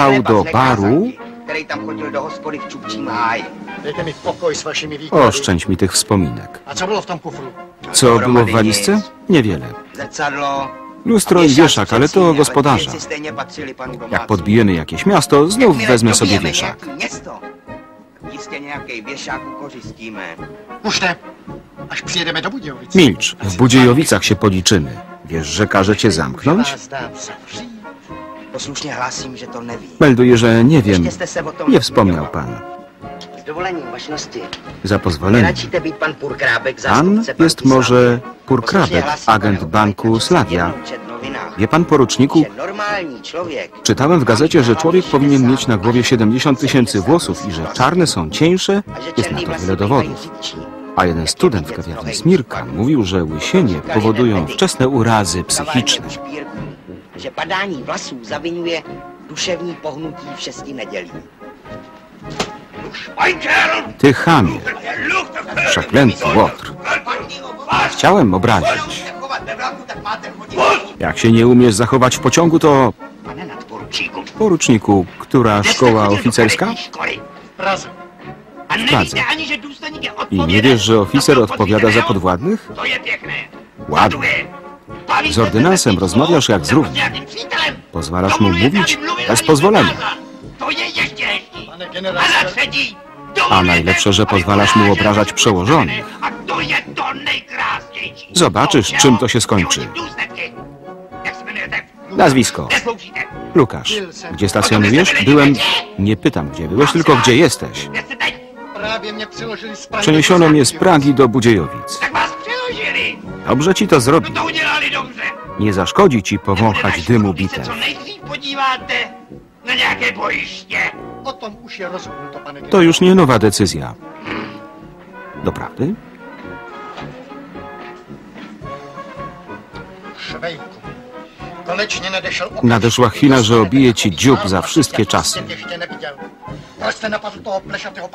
wracał do baru, mi oszczędź mi tych wspominek. A co bylo v tom kufru? Co było w walizce? Niewiele. Lustro i wieszak, ale to gospodarza. Jak podbijemy jakieś miasto, znów wezmę sobie wieszak. Až přijedeme do Budějovic. Milcz, w Budziejowicach się policzymy. Wiesz, że każe cię zamknąć? Poslušně hlásím, že to neví. Melduję, że nie wiem. Nie wspomniał pan. Za pozwoleniem. Pan jest może? Purkrabek, agent banku Slavia. Wie pan, poruczniku, czytałem w gazecie, że człowiek powinien mieć na głowie 70 tysięcy włosów i że czarne są cieńsze. Jest na to wiele dowodów. A jeden student w kawiarni Smirka mówił, że łysienie powodują wczesne urazy psychiczne. Že padání vlasů zavinuje duševní pohnutí v šesti nedělí. Ty chamie, przeklęty łotr. Chciałem obrazić. Jak się nie umiesz zachować w pociągu, to... Poruczniku, która szkoła oficerska? Je I nie wiesz, że oficer odpowiada za podwładnych? To je pěkné. Ładnie. Bavíte Z ordynansem se se rozmawiasz jak z równym. Pozwalasz mu mówić bez pozwolenia. A najlepsze, że pozwalasz mu obrażać przełożonych. Zobaczysz, czym to się skończy. Jmenujete? Nazwisko. Lukasz. Gdzie stacjonujesz? Byłem... Nie pytam, gdzie byłeś, tylko gdzie jesteś. Przeniesiono mnie z Pragi do Budziejowic. Dobrze ci to No zrobi. to udělali dobře. Nie zaszkodzi ci powąchać dymu bitew. co podíváte na nějaké bojiště. O tom už je rozhodnuto, pane To już nie nowa decyzja. Doprawdy? Švejku. Nadeszła chwila, że obije ci dziób za wszystkie czasy.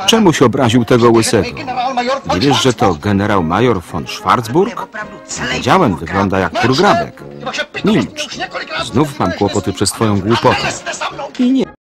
Czemuś obraził tego łysego? Nie wiesz, że to Schwarzburg? generał-major von Schwarzburg? Wiedziałem, wygląda jak pitomost mě Milcz. Znów mam kłopoty przez twoją głupotę. I nie